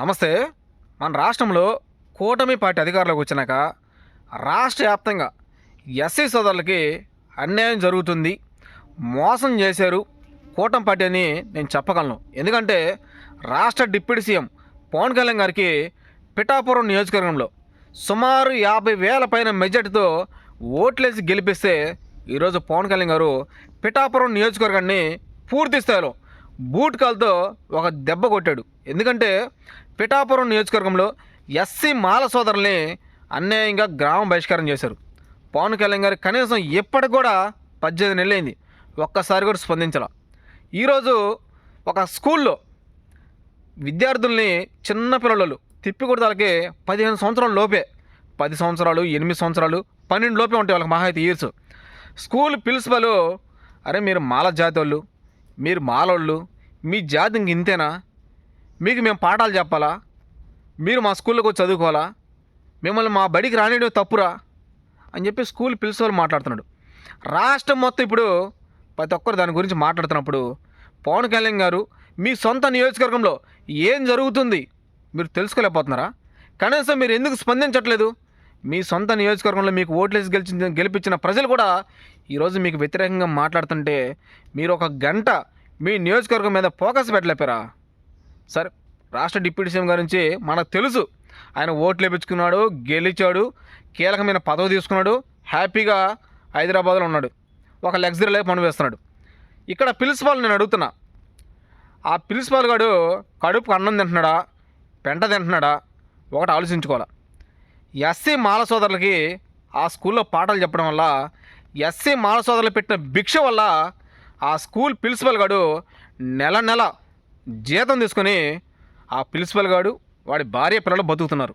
నమస్తే. మన రాష్ట్రంలో కూటమి పార్టీ అధికారంలోకి వచ్చినాక రాష్ట్ర వ్యాప్తంగా ఎస్సీ సోదరులకి అన్యాయం జరుగుతుంది. మోసం చేశారు కూటమి పార్టీ అని నేను చెప్పగలను. ఎందుకంటే రాష్ట్ర డిప్యూటీ సీఎం పవన్ కళ్యాణ్ గారికి పిఠాపురం నియోజకవర్గంలో సుమారు యాభై వేల పైన మెజార్టీతో ఓట్లేసి గెలిపిస్తే ఈరోజు పవన్ కళ్యాణ్ గారు పిఠాపురం నియోజకవర్గాన్ని పూర్తి స్థాయిలో బూట్ కాల్తో ఒక దెబ్బ కొట్టాడు. ఎందుకంటే పిఠాపురం నియోజకవర్గంలో ఎస్సీ మాల సోదరుల్ని అన్యాయంగా గ్రామ బహిష్కారం చేశారు. పవన్ కళ్యాణ్ గారు కనీసం ఇప్పటికి కూడా పద్దెనిమిది నెలలైంది. ఒక్కసారి కూడా స్పందించాల. ఈరోజు ఒక స్కూల్లో విద్యార్థుల్ని చిన్న పిల్లలు తిప్పికొడతాలకి పదిహేను సంవత్సరాల లోపే పది సంవత్సరాలు ఎనిమిది సంవత్సరాలు పన్నెండు లోపే ఉంటాయి వాళ్ళకి మహా అయితే ఇయర్స్ స్కూల్ ప్రిన్సిపల్ అరే మీరు మాల జాతి వాళ్ళు మీరు మాలోళ్ళు మీ జాతి ఇంక ఇంతేనా? మీకు మేము పాఠాలు చెప్పాలా? మీరు మా స్కూల్లోకి వచ్చి చదువుకోవాలా? మిమ్మల్ని మా బడికి రానియడం తప్పురా? అని చెప్పి స్కూల్ పిలిచేవాళ్ళు మాట్లాడుతున్నాడు. రాష్ట్రం మొత్తం ఇప్పుడు ప్రతి ఒక్కరు దాని గురించి మాట్లాడుతున్నప్పుడు పవన్ కళ్యాణ్ గారు మీ సొంత నియోజకవర్గంలో ఏం జరుగుతుంది మీరు తెలుసుకోలేకపోతున్నారా? కనీసం మీరు ఎందుకు స్పందించట్లేదు? మీ సొంత నియోజకవర్గంలో మీకు ఓట్లేసి గెలిచి గెలిపించిన ప్రజలు కూడా ఈరోజు మీకు వ్యతిరేకంగా మాట్లాడుతుంటే మీరు ఒక గంట మీ నియోజకవర్గం మీద ఫోకస్ పెట్టలేపారా. సరే రాష్ట్ర డిప్యూటీ సీఎం గారి నుంచి మనకు తెలుసు. ఆయన ఓట్లు వేపించుకున్నాడు గెలిచాడు కీలకమైన పదవి తీసుకున్నాడు హ్యాపీగా హైదరాబాద్లో ఉన్నాడు. ఒక లగ్జరీ లైఫ్ అనుభవిస్తున్నాడు ఇక్కడ ప్రిన్సిపాల్ నేను అడుగుతున్నా. ఆ ప్రిన్సిపాల్ గాడు కడుపు అన్నం తింటున్నాడా? పెంట తింటున్నాడా? ఒకటి ఆలోచించుకోవాలి. ఎస్సీ మాల సోదరులకి ఆ స్కూల్లో పాఠాలు చెప్పడం వల్ల ఎస్సీ మాల సోదరులు పెట్టిన భిక్ష వల్ల ఆ స్కూల్ ప్రిన్సిపల్ గాడు నెల నెల జీతం తీసుకొని ఆ ప్రిన్సిపల్ గాడు వాడి భార్య పిల్లలు బతుకుతున్నారు.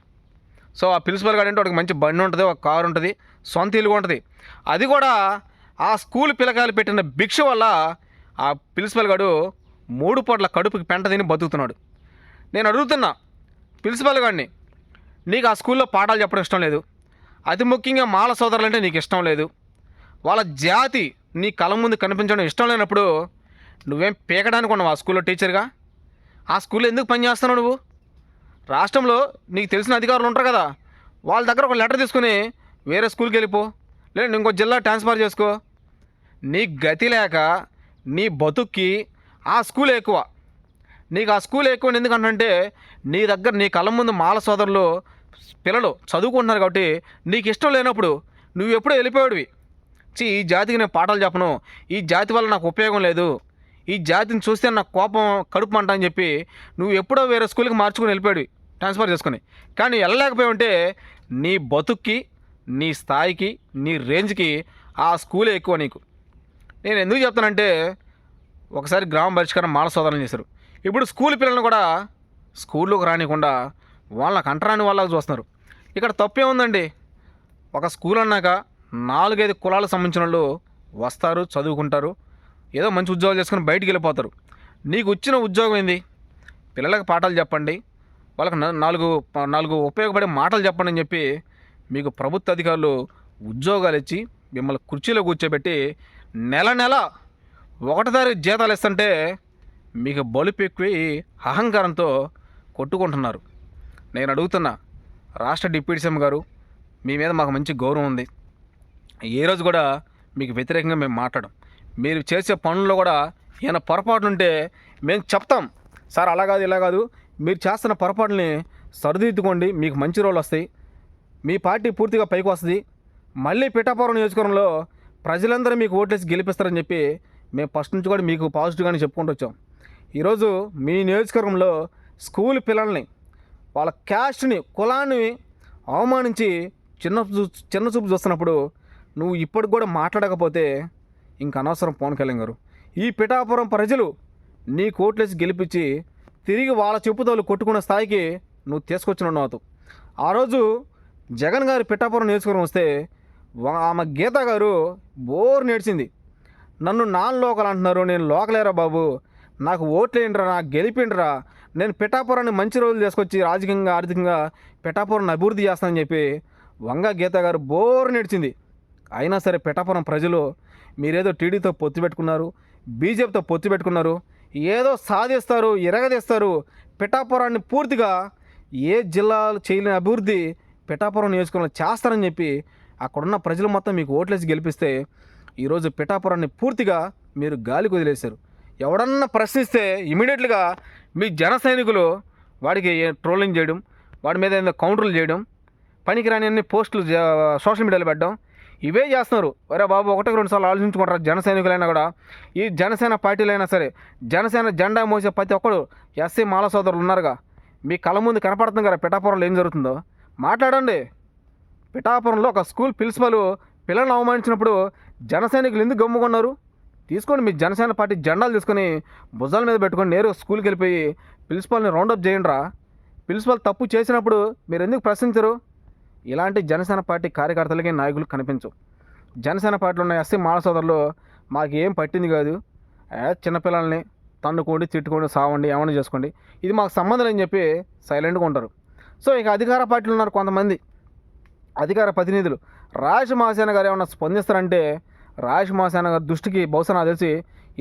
సో ఆ ప్రిన్సిపల్ గాడు అంటే వాడికి మంచి బండి ఉంటుంది ఒక కారు ఉంటుంది సొంత ఇల్లు ఉంటుంది. అది కూడా ఆ స్కూల్ పిల్లకాయలు పెట్టిన భిక్ష వల్ల ఆ ప్రిన్సిపల్ గాడు మూడు పూట్ల కడుపుకి పెంట తిని బతుకుతున్నాడు. నేను అడుగుతున్నా ప్రిన్సిపల్ గాడిని నీకు ఆ స్కూల్లో పాఠాలు చెప్పడం ఇష్టం లేదు. అతి ముఖ్యంగా మాల సోదరులు అంటే నీకు ఇష్టం లేదు. వాళ్ళ జాతి నీ కళ్ళ ముందు కనిపించడం ఇష్టం లేనప్పుడు నువ్వేం పీకడానికి ఉన్నావు ఆ స్కూల్లో టీచర్గా? ఆ స్కూల్లో ఎందుకు పనిచేస్తున్నావు నువ్వు? రాష్ట్రంలో నీకు తెలిసిన అధికారులు ఉంటారు కదా వాళ్ళ దగ్గర ఒక లెటర్ తీసుకుని వేరే స్కూల్కి వెళ్ళిపో లేదంటే ఇంకో జిల్లా ట్రాన్స్ఫర్ చేసుకో. నీ గతి లేక నీ బతుక్కి ఆ స్కూల్ ఎక్కువ. నీకు ఆ స్కూల్ ఎక్కువ ఎందుకంటే నీ దగ్గర నీ కళ్ళ ముందు మాల సోదరులు పిల్లలు చదువుకుంటున్నారు కాబట్టి నీకు ఇష్టం లేనప్పుడు నువ్వు ఎప్పుడో వెళ్ళిపోయాడివి వచ్చి ఈ జాతికి నేను పాఠాలు చెప్పను. ఈ జాతి వల్ల నాకు ఉపయోగం లేదు. ఈ జాతిని చూస్తే నాకు కోపం కడుపు అంట అని చెప్పి నువ్వు ఎప్పుడో వేరే స్కూల్కి మార్చుకుని వెళ్ళిపోయాడు. ట్రాన్స్ఫర్ చేసుకుని. కానీ వెళ్ళలేకపోయావంటే నీ బతుక్కి నీ స్థాయికి నీ రేంజ్కి ఆ స్కూలే ఎక్కువ నీకు. నేను ఎందుకు చెప్తానంటే ఒకసారి గ్రామ పరిష్కారం మాల సోదరణ చేశారు. ఇప్పుడు స్కూల్ పిల్లలను కూడా స్కూల్లోకి రానికుండా వాళ్ళకి అంటరాని వాళ్ళకి చూస్తున్నారు. ఇక్కడ తప్పే ఉందండి ఒక స్కూల్ అన్నాక నాలుగైదు కులాలకు సంబంధించిన వాళ్ళు వస్తారు చదువుకుంటారు. ఏదో మంచి ఉద్యోగాలు చేసుకుని బయటికి వెళ్ళిపోతారు. నీకు వచ్చిన ఉద్యోగం ఏంది? పిల్లలకు పాఠాలు చెప్పండి. వాళ్ళకి నాలుగు నాలుగు ఉపయోగపడే మాటలు చెప్పండి అని చెప్పి మీకు ప్రభుత్వ అధికారులు ఉద్యోగాలు ఇచ్చి మిమ్మల్ని కుర్చీలో కూర్చోబెట్టి నెల నెల ఒకటి తారీఖు జీతాలు ఇస్తుంటే మీకు బలుపు అహంకారంతో కొట్టుకుంటున్నారు. నేను అడుగుతున్నా రాష్ట్ర డిప్యూటీ సీఎం గారు మీ మీద మాకు మంచి గౌరవం ఉంది. ఏ రోజు కూడా మీకు వ్యతిరేకంగా మేము మాట్లాడం మీరు చేసే పనుల్లో కూడా ఏమైనా పొరపాటు ఉంటే మేము చెప్తాం. సార్ అలా కాదు ఇలా కాదు. మీరు చేస్తున్న పొరపాటుని సరిదిద్దుకోండి. మీకు మంచి రోజులు వస్తాయి. మీ పార్టీ పూర్తిగా పైకి వస్తుంది. మళ్ళీ పిఠాపురం నియోజకవర్గంలో ప్రజలందరూ మీకు ఓట్లేసి గెలిపిస్తారని చెప్పి మేము ఫస్ట్ నుంచి కూడా మీకు పాజిటివ్గానే చెప్పుకుంటూ వచ్చాం. ఈరోజు మీ నియోజకవర్గంలో స్కూల్ పిల్లల్ని వాళ్ళ క్యాస్ట్ని కులాన్ని అవమానించి చిన్న చూ- చిన్న చూపు చూస్తున్నప్పుడు నువ్వు ఇప్పటికి కూడా మాట్లాడకపోతే ఇంక అనవసరం పవన్ కళ్యాణ్ గారు. ఈ పిఠాపురం ప్రజలు నీ కోట్లేసి గెలిపించి తిరిగి వాళ్ళ చెప్పుదోలు కొట్టుకున్న స్థాయికి నువ్వు తీసుకొచ్చిన నాతో ఆ రోజు జగన్ గారు పిఠాపురం నేర్చుకుని వస్తే ఆమె గీత గారు బోర్ నేర్చింది. నన్ను నాన్ లోకల్ అంటున్నారు నేను లోకలేరా బాబు. నాకు ఓట్లేండిరా నాకు గెలిపిండ్రా. నేను పిఠాపురాన్ని మంచి రోజులు తీసుకొచ్చి రాజకీయంగా ఆర్థికంగా పిఠాపురాన్ని అభివృద్ధి చేస్తానని చెప్పి వంగ గీత గారు బోర్ నేర్చింది. అయినా సరే పిఠాపురం ప్రజలు మీరేదో టీడీతో పొత్తు పెట్టుకున్నారు బీజేపీతో పొత్తు పెట్టుకున్నారు ఏదో సాధిస్తారు ఎరగదీస్తారు పిఠాపురాన్ని పూర్తిగా ఏ జిల్లాలు చేయలేని అభివృద్ధి పిఠాపురం నియోజకవర్గంలో చేస్తారని చెప్పి అక్కడున్న ప్రజలు మొత్తం మీకు ఓట్లేసి గెలిపిస్తే ఈరోజు పిఠాపురాన్ని పూర్తిగా మీరు గాలికి వదిలేశారు. ఎవడన్నా ప్రశ్నిస్తే ఇమీడియట్గా మీ జన సైనికులు వాడికి ట్రోలింగ్ చేయడం వాడి మీద ఏదో కౌంటర్లు చేయడం పనికిరాని అన్ని పోస్టులు సోషల్ మీడియాలో పెట్టడం ఇవే చేస్తున్నారు. ఒరే బాబు ఒకటికి రెండు సార్లు ఆలోచించుకుంటారు? జన సైనికులైనా కూడా. ఈ జనసేన పార్టీలైనా సరే జనసేన జెండా మోసే ప్రతి ఒక్కడు ఎస్సీ మాల సోదరులు ఉన్నారుగా. మీ కళ్ళ ముందు కనపడుతుంది కదా పిఠాపురంలో ఏం జరుగుతుందో. మాట్లాడండి. పిఠాపురంలో ఒక స్కూల్ ప్రిన్సిపల్ పిల్లల్ని అవమానించినప్పుడు జన సైనికులు ఎందుకు గమ్ముకున్నారు? తీసుకోండి మీ జనసేన పార్టీ జెండాలు తీసుకొని భుజాల మీద పెట్టుకొని నేరుగా స్కూల్కి వెళ్ళిపోయి ప్రిన్సిపల్ని రౌండప్ చేయండి రా ప్రిన్సిపల్ తప్పు చేసినప్పుడు మీరు ఎందుకు ప్రశ్నించరు? ఇలాంటి జనసేన పార్టీ కార్యకర్తలకి నాయకులు కనిపించవు. జనసేన పార్టీలో ఉన్న ఎస్సీ మాల సోదరులు మాకు ఏం పట్టింది కాదు. చిన్నపిల్లల్ని తన్నుకోండి తిట్టుకోండి సావండి ఏమైనా చేసుకోండి. ఇది మాకు సంబంధం అని చెప్పి సైలెంట్గా ఉంటారు. సో ఇక అధికార పార్టీలు ఉన్నారు కొంతమంది. అధికార ప్రతినిధులు. రాజ మహాసేన గారు ఏమన్నా స్పందిస్తారంటే రాజ మహాసేన గారి దృష్టికి బహుశా నాకు తెలిసి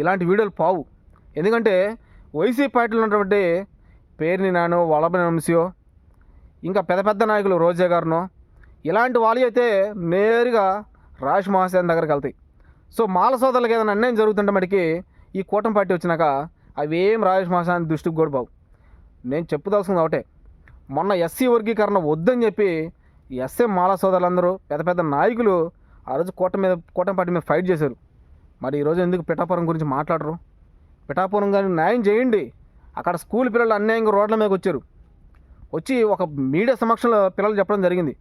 ఇలాంటి వీడియోలు పావు. ఎందుకంటే వైసీపీ పార్టీలు ఉన్నటువంటి పేరుని నాను వల్లభని వంశీయో ఇంకా పెద్ద పెద్ద నాయకులు రోజా గారును. ఇలాంటి వాళ్ళు అయితే నేరుగా రాజ్ మహాసేన దగ్గరికి వెళ్తాయి. సో మాల సోదరులకు ఏదైనా అన్యాయం జరుగుతుంటే మటుకి ఈ కూటమి పార్టీ వచ్చినాక అవేం రాజేష్ మహాసేన దృష్టికి కూడా బావు నేను చెప్పుదాల్సింది ఒకటే. మొన్న ఎస్సీ వర్గీకరణ వద్దని చెప్పి ఎస్ఏ మాల సోదరులందరూ పెద్ద పెద్ద నాయకులు ఆ రోజు కూట మీద కూటమి పార్టీ మీద ఫైట్ చేశారు. మరి ఈరోజు ఎందుకు పిఠాపురం గురించి మాట్లాడరు? పిఠాపురం కానీ న్యాయం చేయండి. అక్కడ స్కూల్ పిల్లలు అన్యాయంగా రోడ్ల మీదకి వచ్చారు. వచ్చి ఒక మీడియా సమక్షంలో పిల్లలు చెప్పడం జరిగింది.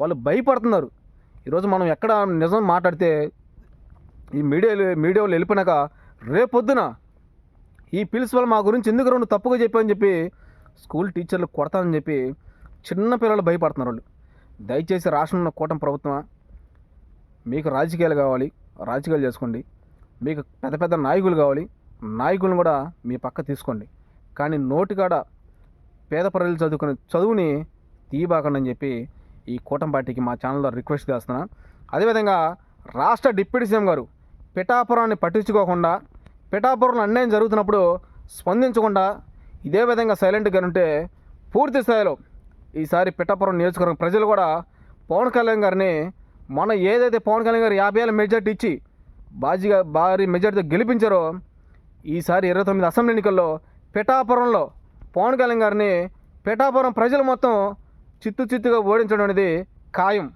వాళ్ళు భయపడుతున్నారు. ఈరోజు మనం ఎక్కడ నిజం మాట్లాడితే ఈ మీడియా మీడియాలో వెళ్ళిపోయినాక రేపొద్దున ఈ ప్రిన్సిపల్ మా గురించి ఎందుకు రెండు తప్పుగా చెప్పని చెప్పి స్కూల్ టీచర్లు కొడతానని చెప్పి చిన్న పిల్లలు భయపడుతున్నారు వాళ్ళు. దయచేసి రాష్ట్రంలో కూటమి ప్రభుత్వం మీకు రాజకీయాలు కావాలి రాజకీయాలు చేసుకోండి. మీకు పెద్ద పెద్ద నాయకులు కావాలి నాయకులను కూడా మీ పక్క తీసుకోండి. కానీ నోటికాడ పేద ప్రజలు చదువుకునే చదువుని తీయబాకండి అని చెప్పి ఈ కూటమి పార్టీకి మా ఛానల్లో రిక్వెస్ట్ చేస్తున్నాను అదేవిధంగా రాష్ట్ర డిప్యూటీ సీఎం గారు పిఠాపురాన్ని పట్టించుకోకుండా పిఠాపురంలో అన్యాయం జరుగుతున్నప్పుడు స్పందించకుండా ఇదే విధంగా సైలెంట్గా ఉంటే పూర్తి స్థాయిలో ఈసారి పిఠాపురం నియోజకవర్గం ప్రజలు కూడా పవన్ కళ్యాణ్ గారిని మన ఏదైతే పవన్ కళ్యాణ్ గారు యాభై ఏళ్ళ మెజార్టీ ఇచ్చి బాజీగా భారీ మెజార్టీతో గెలిపించారో ఈసారి ఇరవై తొమ్మిది అసెంబ్లీ ఎన్నికల్లో పిఠాపురంలో పవన్ కళ్యాణ్ గారిని పిఠాపురం ప్రజలు మొత్తం చిత్తు చిత్తుగా ఓడించడం అనేది ఖాయం.